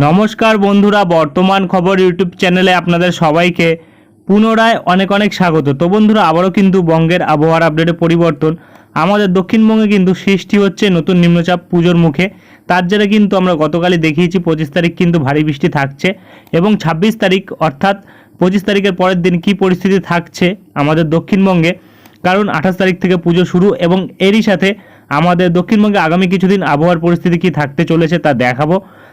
নমস্কার বন্ধুরা, বর্তমান খবর ইউটিউব চ্যানেলে আপনাদের সবাইকে পুনরায় অনেক অনেক স্বাগত। তো বন্ধুরা, আবারও কিন্তু বঙ্গের আবহাওয়ার আপডেটে পরিবর্তন। আমাদের দক্ষিণবঙ্গে কিন্তু সৃষ্টি হচ্ছে নতুন নিম্নচাপ পুজোর মুখে। তার জেরে কিন্তু আমরা গতকালই দেখিয়েছি পঁচিশ তারিখ কিন্তু ভারী বৃষ্টি থাকছে এবং ছাব্বিশ তারিখ অর্থাৎ পঁচিশ তারিখের পরের দিন কী পরিস্থিতি থাকছে আমাদের দক্ষিণবঙ্গে। কারণ আঠাশ তারিখ থেকে পুজো শুরু এবং এরই সাথে আমাদের দক্ষিণবঙ্গে আগামী কিছুদিন আবহাওয়ার পরিস্থিতি কী থাকতে চলেছে তা দেখাবো।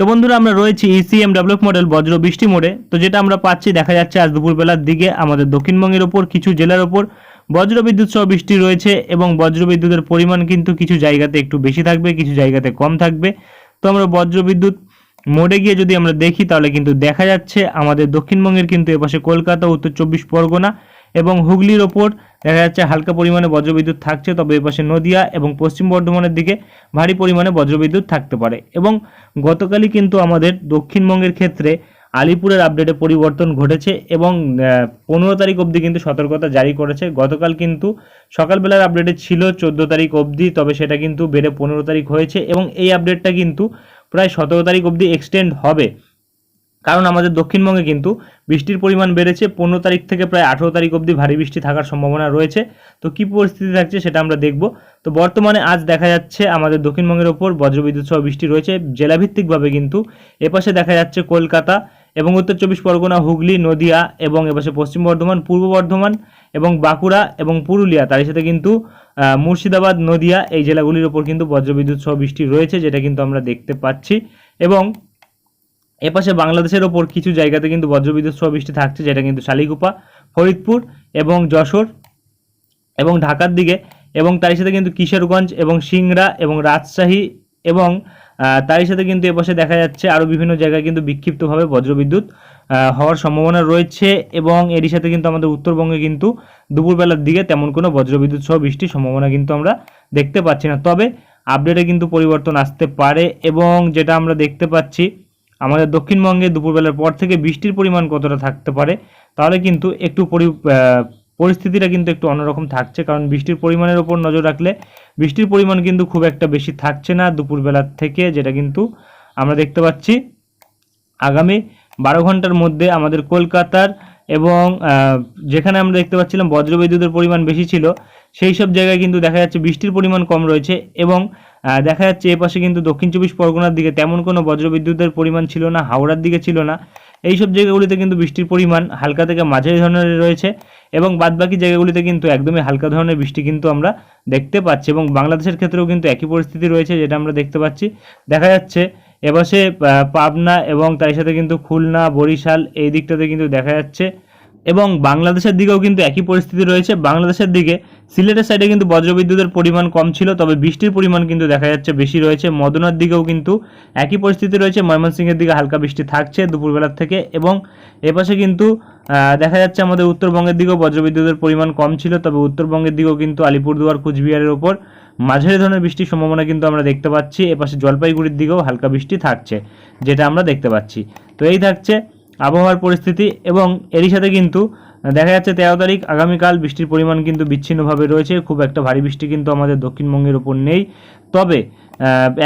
তো বন্ধুরা, আমরা রয়েছি E ইসিএম ডেভেলপ মডেল বজ্র বৃষ্টি মোড়ে। তো যেটা আমরা পাচ্ছি, দেখা যাচ্ছে আজ দুপুরবেলার দিকে আমাদের দক্ষিণবঙ্গের ওপর, কিছু জেলার ওপর। বজ্র বিদ্যুৎ সহ বৃষ্টি রয়েছে এবং বজ্র বিদ্যুতের পরিমাণ কিন্তু কিছু জায়গাতে একটু বেশি থাকবে, কিছু জায়গাতে কম থাকবে। তো আমরা বজ্র বিদ্যুৎ মোড়ে গিয়ে যদি আমরা দেখি, তাহলে কিন্তু দেখা যাচ্ছে আমাদের দক্ষিণবঙ্গের কিন্তু এপাশে কলকাতা, উত্তর চব্বিশ পরগনা এবং হুগলির ওপর দেখা যাচ্ছে হালকা পরিমাণে বজ্রবিদ্যুৎ থাকছে, তবে এপাশে নদিয়া এবং পশ্চিম বর্ধমানের দিকে ভারী পরিমাণে বজ্রবিদ্যুৎ থাকতে পারে। এবং গতকালই কিন্তু আমাদের দক্ষিণবঙ্গের ক্ষেত্রে আলিপুরের আপডেটে পরিবর্তন ঘটেছে এবং পনেরো তারিখ অবধি কিন্তু সতর্কতা জারি করেছে। গতকাল কিন্তু সকালবেলার আপডেটে ছিল চোদ্দ তারিখ অবধি, তবে সেটা কিন্তু বেড়ে পনেরো তারিখ হয়েছে এবং এই আপডেটটা কিন্তু প্রায় সতেরো তারিখ অবধি এক্সটেন্ড হবে। কারণ আমাদের দক্ষিণবঙ্গে কিন্তু বৃষ্টির পরিমাণ বেড়েছে, পনেরো তারিখ থেকে প্রায় আঠেরো তারিখ অবধি ভারী বৃষ্টি থাকার সম্ভাবনা রয়েছে। তো কী পরিস্থিতি থাকছে সেটা আমরা দেখব। তো বর্তমানে আজ দেখা যাচ্ছে আমাদের দক্ষিণবঙ্গের ওপর বজ্রবিদ্যুৎ সহ বৃষ্টি রয়েছে। জেলাভিত্তিকভাবে কিন্তু এপাশে দেখা যাচ্ছে কলকাতা এবং উত্তর চব্বিশ পরগনা, হুগলি, নদিয়া এবং এপাশে পশ্চিম বর্ধমান, পূর্ব বর্ধমান এবং বাঁকুড়া এবং পুরুলিয়া। তার সাথে কিন্তু মুর্শিদাবাদ, নদিয়া এই জেলাগুলির ওপর কিন্তু বজ্রবিদ্যুৎ সহ বৃষ্টি রয়েছে, যেটা কিন্তু আমরা দেখতে পাচ্ছি। এবং এপাশে বাংলাদেশের ওপর কিছু জায়গাতে কিন্তু বজ্রবিদ্যুৎ সহ বৃষ্টি থাকছে, যেটা কিন্তু শালিকুপা ফরিদপুর এবং যশোর এবং ঢাকার দিকে এবং তারই সাথে কিন্তু কিশোরগঞ্জ এবং সিংড়া এবং রাজশাহী এবং তারই সাথে কিন্তু এপাশে দেখা যাচ্ছে আরও বিভিন্ন জায়গায় কিন্তু বিক্ষিপ্তভাবে বজ্রবিদ্যুৎ হওয়ার সম্ভাবনা রয়েছে এবং এরই সাথে কিন্তু আমাদের উত্তরবঙ্গে কিন্তু দুপুরবেলার দিকে তেমন কোনো বজ্রবিদ্যুৎ সহ বৃষ্টির সম্ভাবনা কিন্তু আমরা দেখতে পাচ্ছি না। তবে আপডেটে কিন্তু পরিবর্তন আসতে পারে এবং যেটা আমরা দেখতে পাচ্ছি আমাদের দক্ষিণবঙ্গে দুপুরবেলার পর থেকে বৃষ্টির পরিমাণ কতটা থাকতে পারে, তাহলে কিন্তু একটু পরি পরিস্থিতিটা কিন্তু একটু অন্যরকম থাকছে। কারণ বৃষ্টির পরিমাণের ওপর নজর রাখলে বৃষ্টির পরিমাণ কিন্তু খুব একটা বেশি থাকছে না দুপুরবেলার থেকে, যেটা কিন্তু আমরা দেখতে পাচ্ছি। আগামী বারো ঘণ্টার মধ্যে আমাদের কলকাতার এবং যেখানে আমরা দেখতে পাচ্ছিলাম বজ্রবিদ্যুতের পরিমাণ বেশি ছিল, সেই সব জায়গায় কিন্তু দেখা যাচ্ছে বৃষ্টির পরিমাণ কম রয়েছে এবং দেখা যাচ্ছে এ পাশে কিন্তু দক্ষিণ চব্বিশ পরগনার দিকে তেমন কোনো বজ্রবিদ্যুতের পরিমাণ ছিল না হাওড়ার দিকে ছিল না। এই সব জায়গাগুলিতে কিন্তু বৃষ্টির পরিমাণ হালকা থেকে মাঝারি ধরনের রয়েছে এবং বাদবাকি জায়গাগুলিতে কিন্তু একদমই হালকা ধরনের বৃষ্টি কিন্তু আমরা দেখতে পাচ্ছি এবং বাংলাদেশের ক্ষেত্রেও কিন্তু একই পরিস্থিতি রয়েছে যেটা আমরা দেখতে পাচ্ছি। দেখা যাচ্ছে আহ, পাবনা এবং তার সাথে কিন্তু খুলনা বরিশাল এই দিকটাতে কিন্তু দেখা যাচ্ছে এবং বাংলাদেশের দিকেও কিন্তু একই পরিস্থিতি রয়েছে। বাংলাদেশের দিকে সিলেটের সাইডে কিন্তু বজ্রবিদ্যুতের পরিমাণ কম ছিল, তবে বৃষ্টির পরিমাণ কিন্তু দেখা যাচ্ছে বেশি রয়েছে। মদনার দিকেও কিন্তু একই পরিস্থিতি রয়েছে। ময়মনসিংহের দিকে হালকা বৃষ্টি থাকছে দুপুরবেলার থেকে এবং এপাশে কিন্তু দেখা যাচ্ছে আমাদের উত্তরবঙ্গের দিকেও বজ্রবিদ্যুতের পরিমাণ কম ছিল, তবে উত্তরবঙ্গের দিকেও কিন্তু আলিপুরদুয়ার, কুচবিহারের ওপর মাঝারি ধরনের বৃষ্টির সম্ভাবনা কিন্তু আমরা দেখতে পাচ্ছি। এপাশে জলপাইগুড়ির দিকেও হালকা বৃষ্টি থাকছে, যেটা আমরা দেখতে পাচ্ছি। তো এই থাকছে আবহাওয়ার পরিস্থিতি এবং এরই সাথে কিন্তু দেখা যাচ্ছে তেরো তারিখ, আগামীকাল বৃষ্টির পরিমাণ কিন্তু বিচ্ছিন্নভাবে রয়েছে। খুব একটা ভারী বৃষ্টি কিন্তু আমাদের দক্ষিণবঙ্গের ওপর নেই। তবে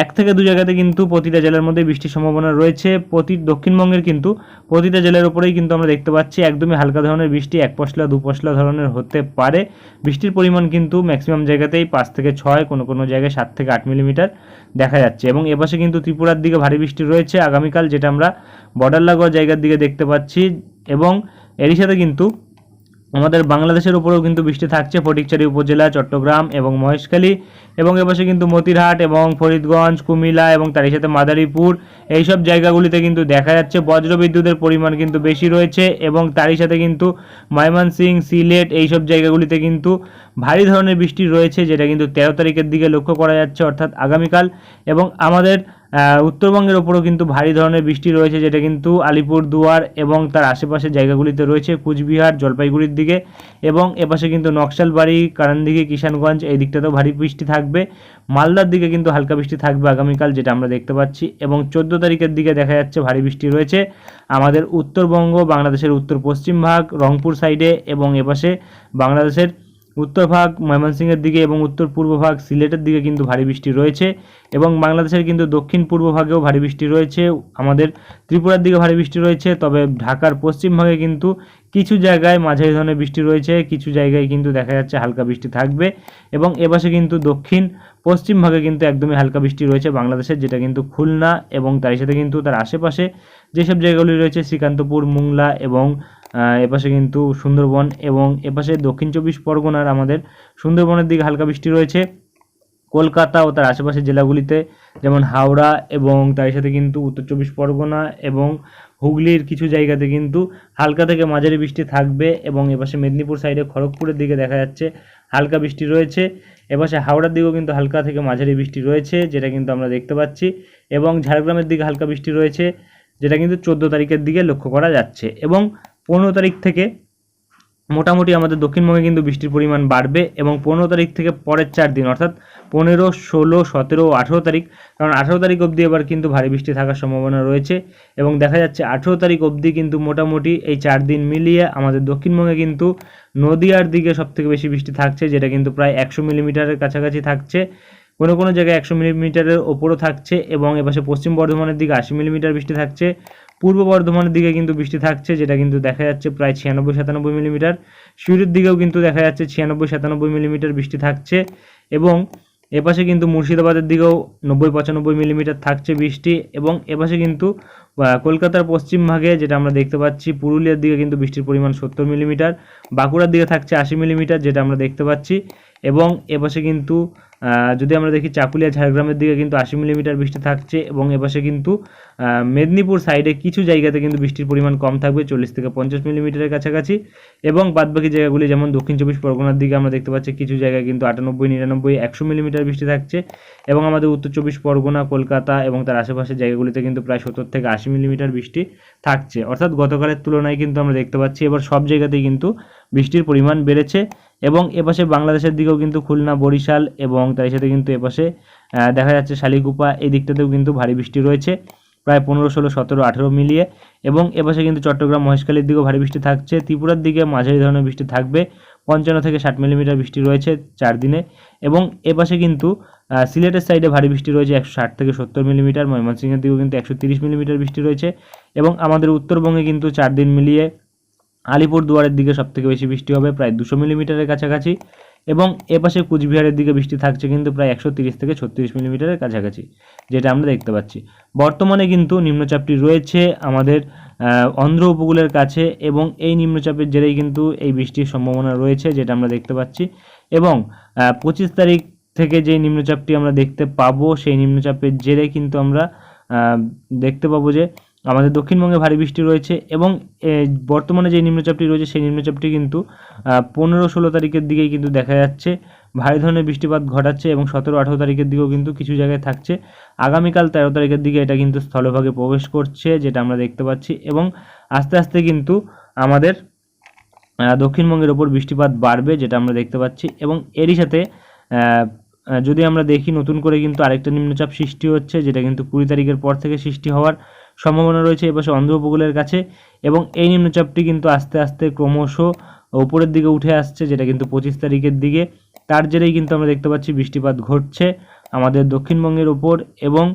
এক থেকে দু জায়গাতে কিন্তু প্রতিটা জেলার মধ্যে বৃষ্টির সম্ভাবনা রয়েছে। প্রতি, দক্ষিণবঙ্গের কিন্তু প্রতিটা জেলার উপরেই কিন্তু আমরা দেখতে পাচ্ছি একদমই হালকা ধরনের বৃষ্টি, এক পশলা, দু পশলা ধরনের হতে পারে। বৃষ্টির পরিমাণ কিন্তু ম্যাক্সিমাম জায়গাতেই পাঁচ থেকে ছয়, কোনো কোনো জায়গায় সাত থেকে আট মিলিমিটার দেখা যাচ্ছে। এবং এপাশে কিন্তু ত্রিপুরার দিকে ভারী বৃষ্টি রয়েছে আগামীকাল, যেটা আমরা বর্ডার লাগোয়া জায়গার দিকে দেখতে পাচ্ছি। এবং এরই সাথে কিন্তু আমাদের বাংলাদেশের উপরেও কিন্তু বৃষ্টি থাকছে। ফটিকচারি উপজেলা, চট্টগ্রাম এবং মহেশখালী এবং এপাশে কিন্তু মতিরহাট এবং ফরিদগঞ্জ, কুমিল্লা এবং তারই সাথে মাদারীপুর। এইসব জায়গাগুলিতে কিন্তু দেখা যাচ্ছে বজ্রবিদ্যুতের পরিমাণ কিন্তু বেশি রয়েছে এবং তারই সাথে কিন্তু ময়মনসিং, সিলেট এইসব জায়গাগুলিতে কিন্তু ভারী ধরনের বৃষ্টি রয়েছে, যেটা কিন্তু তেরো তারিখের দিকে লক্ষ্য করা যাচ্ছে অর্থাৎ আগামীকাল এবং আমাদের উত্তরবঙ্গের ওপরও কিন্তু ভারী ধরনের বৃষ্টি রয়েছে, যেটা কিন্তু আলিপুরদুয়ার এবং তার আশেপাশের জায়গাগুলিতে রয়েছে, কুচবিহার, জলপাইগুড়ির দিকে এবং এপাশে কিন্তু নকশালবাড়ি কারানদিঘি কিষানগঞ্জ, এই দিকটাতেও ভারী বৃষ্টি থাকবে। মালদার দিকে কিন্তু হালকা বৃষ্টি থাকবে আগামীকাল, যেটা আমরা দেখতে পাচ্ছি এবং চোদ্দ তারিখের দিকে দেখা যাচ্ছে ভারী বৃষ্টি রয়েছে। আমাদের উত্তরবঙ্গ, বাংলাদেশের উত্তর পশ্চিম ভাগ, রংপুর সাইডে এবং এপাশে বাংলাদেশের উত্তর ভাগ ময়মনসিংহের দিকে এবং উত্তর পূর্ব ভাগ সিলেটের দিকে কিন্তু ভারী বৃষ্টি রয়েছে এবং বাংলাদেশের কিন্তু দক্ষিণ পূর্ব ভাগেও ভারী বৃষ্টি রয়েছে। আমাদের ত্রিপুরার দিকে ভারী বৃষ্টি রয়েছে, তবে ঢাকার পশ্চিম ভাগে কিন্তু কিছু জায়গায় মাঝারি ধরনের বৃষ্টি রয়েছে, কিছু জায়গায় কিন্তু দেখা যাচ্ছে হালকা বৃষ্টি থাকবে এবং এপাশে কিন্তু দক্ষিণ পশ্চিম ভাগে কিন্তু একদমই হালকা বৃষ্টি রয়েছে বাংলাদেশের, যেটা কিন্তু খুলনা এবং তার সাথে কিন্তু তার আশেপাশে যেসব জায়গাগুলি রয়েছে, শ্রীকান্তপুর, মুংলা এবং এপাশে কিন্তু সুন্দরবন এবং এপাশে দক্ষিণ চব্বিশ পরগনার আমাদের সুন্দরবনের দিকে হালকা বৃষ্টি রয়েছে। কলকাতা ও তার আশেপাশের জেলাগুলিতে, যেমন হাওড়া এবং তার সাথে কিন্তু উত্তর চব্বিশ পরগনা এবং হুগলির কিছু জায়গাতে কিন্তু হালকা থেকে মাঝারি বৃষ্টি থাকবে এবং এপাশে মেদিনীপুর সাইডে খড়গপুরের দিকে দেখা যাচ্ছে হালকা বৃষ্টি রয়েছে। এপাশে হাওড়ার দিকেও কিন্তু হালকা থেকে মাঝারি বৃষ্টি রয়েছে, যেটা কিন্তু আমরা দেখতে পাচ্ছি এবং ঝাড়গ্রামের দিকে হালকা বৃষ্টি রয়েছে, যেটা কিন্তু চোদ্দ তারিখের দিকে লক্ষ্য করা যাচ্ছে এবং পনেরো তারিখ থেকে মোটামুটি আমাদের দক্ষিণবঙ্গে কিন্তু বৃষ্টির পরিমাণ বাড়বে এবং পনেরো তারিখ থেকে পরের চার দিন, অর্থাৎ পনেরো, ষোলো, সতেরো আঠেরো তারিখ, কারণ আঠেরো তারিখ অবধি এবার কিন্তু ভারী বৃষ্টি থাকার সম্ভাবনা রয়েছে এবং দেখা যাচ্ছে আঠেরো তারিখ অবধি কিন্তু মোটামুটি এই চার দিন মিলিয়ে আমাদের দক্ষিণবঙ্গে কিন্তু নদীয়ার দিকে সবথেকে বেশি বৃষ্টি থাকছে, যেটা কিন্তু প্রায় একশো মিলিমিটারের কাছাকাছি থাকছে। কোনো কোনো জায়গায় একশো মিলিমিটারের ওপরও থাকছে এবং এপাশে পশ্চিম বর্ধমানের দিকে আশি মিলিমিটার বৃষ্টি থাকছে। পূর্ব বর্ধমানের দিকে কিন্তু বৃষ্টি থাকছে, যেটা কিন্তু দেখা যাচ্ছে প্রায় ছিয়ানব্বই সাতানব্বই মিলিমিটার। সিউড়ির দিকেও কিন্তু দেখা যাচ্ছে ছিয়ানব্বই সাতানব্বই মিলিমিটার বৃষ্টি থাকছে এবং এপাশে কিন্তু মুর্শিদাবাদের দিকেও নব্বই পঁচানব্বই মিলিমিটার থাকছে বৃষ্টি এবং এপাশে কিন্তু কলকাতার পশ্চিম ভাগে যেটা আমরা দেখতে পাচ্ছি, পুরুলিয়ার দিকে কিন্তু বৃষ্টির পরিমাণ সত্তর মিলিমিটার, বাঁকুড়ার দিকে থাকছে আশি মিলিমিটার যেটা আমরা দেখতে পাচ্ছি এবং এপাশে কিন্তু যদি আমরা দেখি চাকুলিয়া, ঝাড়গ্রামের দিকে কিন্তু আশি মিলিমিটার বৃষ্টি থাকছে এবং এপাশে কিন্তু মেদিনীপুর সাইডে কিছু জায়গাতে কিন্তু বৃষ্টির পরিমাণ কম থাকবে, চল্লিশ থেকে পঞ্চাশ মিলিমিটারের কাছাকাছি এবং বাদবাকি জায়গাগুলি যেমন দক্ষিণ চব্বিশ পরগনার দিকে আমরা দেখতে পাচ্ছি কিছু জায়গায় কিন্তু আটানব্বই, নিরানব্বই, একশো মিলিমিটার বৃষ্টি থাকছে এবং আমাদের উত্তর চব্বিশ পরগনা, কলকাতা এবং তার আশেপাশের জায়গাগুলিতে কিন্তু প্রায় সত্তর থেকে আশি মিলিমিটার বৃষ্টি থাকছে। অর্থাৎ গতকালের তুলনায় কিন্তু আমরা দেখতে পাচ্ছি এবার সব জায়গাতেই কিন্তু বৃষ্টির পরিমাণ বেড়েছে এবং এপাশে বাংলাদেশের দিকেও কিন্তু খুলনা, বরিশাল এবং তার সাথে কিন্তু এপাশে দেখা যাচ্ছে শালিকুপা, এই দিকটাতেও কিন্তু ভারী বৃষ্টি রয়েছে, প্রায় পনেরো, ষোলো, সতেরো, আঠেরো মিলিয়ে এবং এপাশে কিন্তু চট্টগ্রাম, মহেশখালীর দিকেও ভারী বৃষ্টি থাকছে, ত্রিপুরার দিকে মাঝারি ধরনের বৃষ্টি থাকবে, পঞ্চান্ন থেকে ষাট মিলিমিটার বৃষ্টি রয়েছে চার দিনে এবং এপাশে কিন্তু সিলেটের সাইডে ভারী বৃষ্টি রয়েছে একশো ষাট থেকে সত্তর মিলিমিটার, ময়মনসিংহের দিকেও কিন্তু একশো তিরিশ মিলিমিটার বৃষ্টি রয়েছে এবং আমাদের উত্তরবঙ্গে কিন্তু চার দিন মিলিয়ে আলিপুর দুয়ারের দিকে সবথেকে বেশি বৃষ্টি হবে, প্রায় দুশো মিলিমিটারের কাছাকাছি এবং এপাশে কুচবিহারের দিকে বৃষ্টি থাকছে কিন্তু প্রায় একশো তিরিশ থেকে ছত্রিশ মিলিমিটারের কাছাকাছি, যেটা আমরা দেখতে পাচ্ছি। বর্তমানে কিন্তু নিম্নচাপটি রয়েছে আমাদের অন্ধ্র উপকূলের কাছে এবং এই নিম্নচাপের জেরেই কিন্তু এই বৃষ্টির সম্ভাবনা রয়েছে, যেটা আমরা দেখতে পাচ্ছি। এবং পঁচিশ তারিখ থেকে যে নিম্নচাপটি আমরা দেখতে পাবো, সেই নিম্নচাপের জেরে কিন্তু আমরা দেখতে পাবো যে আমাদের দক্ষিণবঙ্গে ভারী বৃষ্টি রয়েছে এবং বর্তমানে যে নিম্নচাপটি রয়েছে সেই নিম্নচাপটি কিন্তু পনেরো ষোলো তারিখের দিকেই কিন্তু দেখা যাচ্ছে। ভারী ধরনের বৃষ্টিপাত ঘটাচ্ছে এবং সতেরো আঠেরো তারিখের দিকেও কিন্তু কিছু জায়গায় থাকছে। আগামীকাল তেরো তারিখের দিকে এটা কিন্তু স্থলভাগে প্রবেশ করছে, যেটা আমরা দেখতে পাচ্ছি এবং আস্তে আস্তে কিন্তু আমাদের দক্ষিণবঙ্গের ওপর বৃষ্টিপাত বাড়বে, যেটা আমরা দেখতে পাচ্ছি এবং এরই সাথে যদি আমরা দেখি নতুন করে কিন্তু আরেকটা নিম্নচাপ সৃষ্টি হচ্ছে, যেটা কিন্তু কুড়ি তারিখের পর থেকে সৃষ্টি হওয়ার সম্ভাবনা রয়েছে এপাশে অন্ধ্র উপকূলের কাছে এবং এই নিম্নচাপটি কিন্তু আস্তে আস্তে ক্রমশ উপরের দিকে উঠে আসছে, যেটা কিন্তু পঁচিশ তারিখের দিকে। তার জেরেই কিন্তু আমরা দেখতে পাচ্ছি বৃষ্টিপাত ঘটছে আমাদের দক্ষিণবঙ্গের ওপর এবং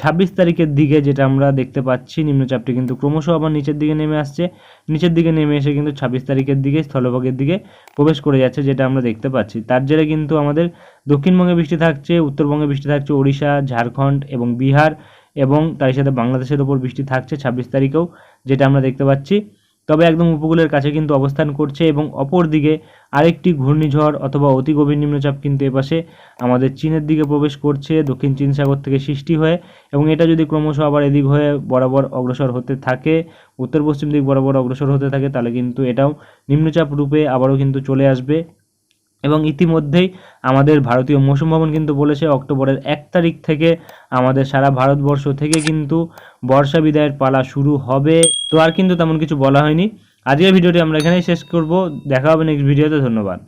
ছাব্বিশ তারিখের দিকে যেটা আমরা দেখতে পাচ্ছি, নিম্নচাপটি কিন্তু ক্রমশ আবার নিচের দিকে নেমে আসছে। নিচের দিকে নেমে এসে কিন্তু ছাব্বিশ তারিখের দিকে, স্থলভাগের দিকে প্রবেশ করে যাচ্ছে, যেটা আমরা দেখতে পাচ্ছি। তার জেরে কিন্তু আমাদের দক্ষিণবঙ্গে বৃষ্টি থাকছে, উত্তরবঙ্গে বৃষ্টি থাকছে, ওড়িশা, ঝাড়খণ্ড এবং বিহার। এবং তার সাথে বাংলাদেশের ওপর বৃষ্টি থাকছে ছাব্বিশ তারিখেও, যেটা আমরা দেখতে পাচ্ছি। তবে একদম উপকূলের কাছে কিন্তু অবস্থান করছে এবং অপর দিকে আরেকটি ঘূর্ণিঝড় অথবা অতি গভীর নিম্নচাপ কিন্তু এপাশে আমাদের চীনের দিকে প্রবেশ করছে, দক্ষিণ চীন সাগর থেকে সৃষ্টি হয়ে এবং এটা যদি ক্রমশ আবার এদিক হয়ে বরাবর অগ্রসর হতে থাকে উত্তর পশ্চিম দিক বরাবর অগ্রসর হতে থাকে, তাহলে কিন্তু এটাও নিম্নচাপ রূপে আবারও কিন্তু চলে আসবে। এবং ইতিমধ্যেই আমাদের ভারতীয় মৌসুম ভবন কিন্তু বলেছে অক্টোবরের এক তারিখ থেকে আমাদের সারা ভারতবর্ষ থেকে কিন্তু বর্ষা বিদায়ের পালা শুরু হবে। তো আর কিন্তু তেমন কিছু বলা হয়নি। আজকের ভিডিওটি আমরা এখানেই শেষ করব। দেখা হবে নেক্সট ভিডিওতে ধন্যবাদ।